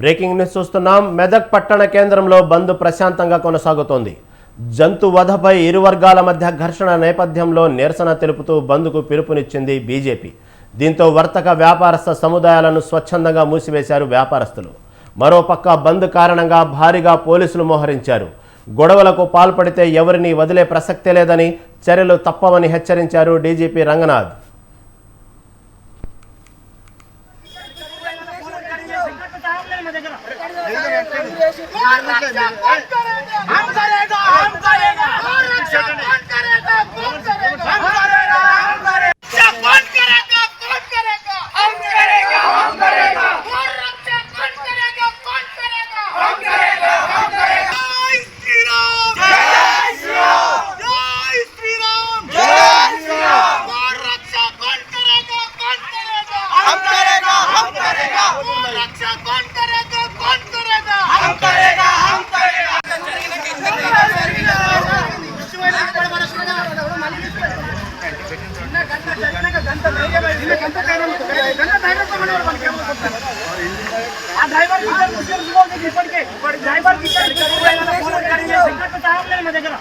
Breaking news చూస్తున్నాం. మెదక్ పట్టణ కేంద్రంలో బంద్ ప్రశాంతంగా కొనసాగుతోంది. జంతు వధపై ఇరు వర్గాల మధ్య ఘర్షణ నేపథ్యంలో నిరసన తెలుపుతూ బంద్కు పిలుపునిచ్చింది బీజేపీ. దీంతో వర్తక వ్యాపారస్థ సముదాయాలను స్వచ్ఛందంగా మూసివేశారు వ్యాపారస్తులు. మరోపక్క బంద్ కారణంగా భారీగా పోలీసులు మోహరించారు. గొడవలకు పాల్పడితే ఎవరిని వదిలే ప్రసక్తే లేదని చర్యలు తప్పవని హెచ్చరించారు డీజీపీ రంగనాథ్. దగ్గర ఆ డ్రైవర్ ఇప్పటికే డ్రైవర్ మా దగ్గర